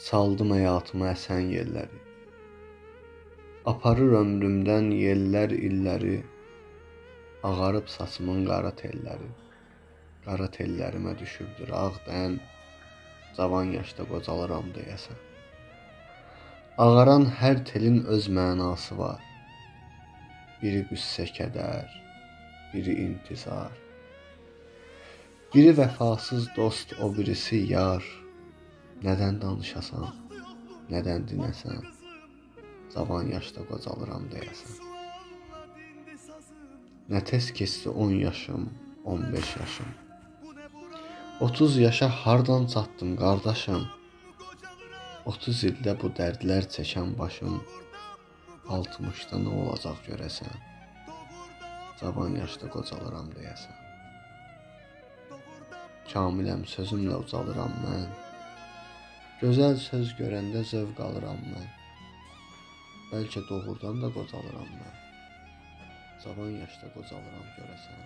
Saldım həyatıma əsən yelləri. Aparır ömrümdən yellər illəri. Ağarıb saçımın qara telləri. Qara tellərimə düşübdür ağ dən. Cavan yaşda qocalıram deyəsən. Ağaran hər telin öz mənası var. Biri qüssə kədər, biri intizar. Biri vəfasız dost, o birisi yar. Nədən danışasan, nədən dinəsən? Cavan yaşda qocalıram deyəsən. Nə tez keçdi 10 yaşım, 15 yaşım. 30 yaşa hardan çatdım qardaşım? 30 ildə bu dərdlər çəkən başım 60-da nə olacaq görəsən? Cavan yaşda qocalıram deyəsən. Kamiləm sözümlə ucalıram mən. Gözəl söz görəndə zövq alıram mən. Bəlkə doğrudan da qocalıram mən. Cavan yaşda qocalıram görəsən.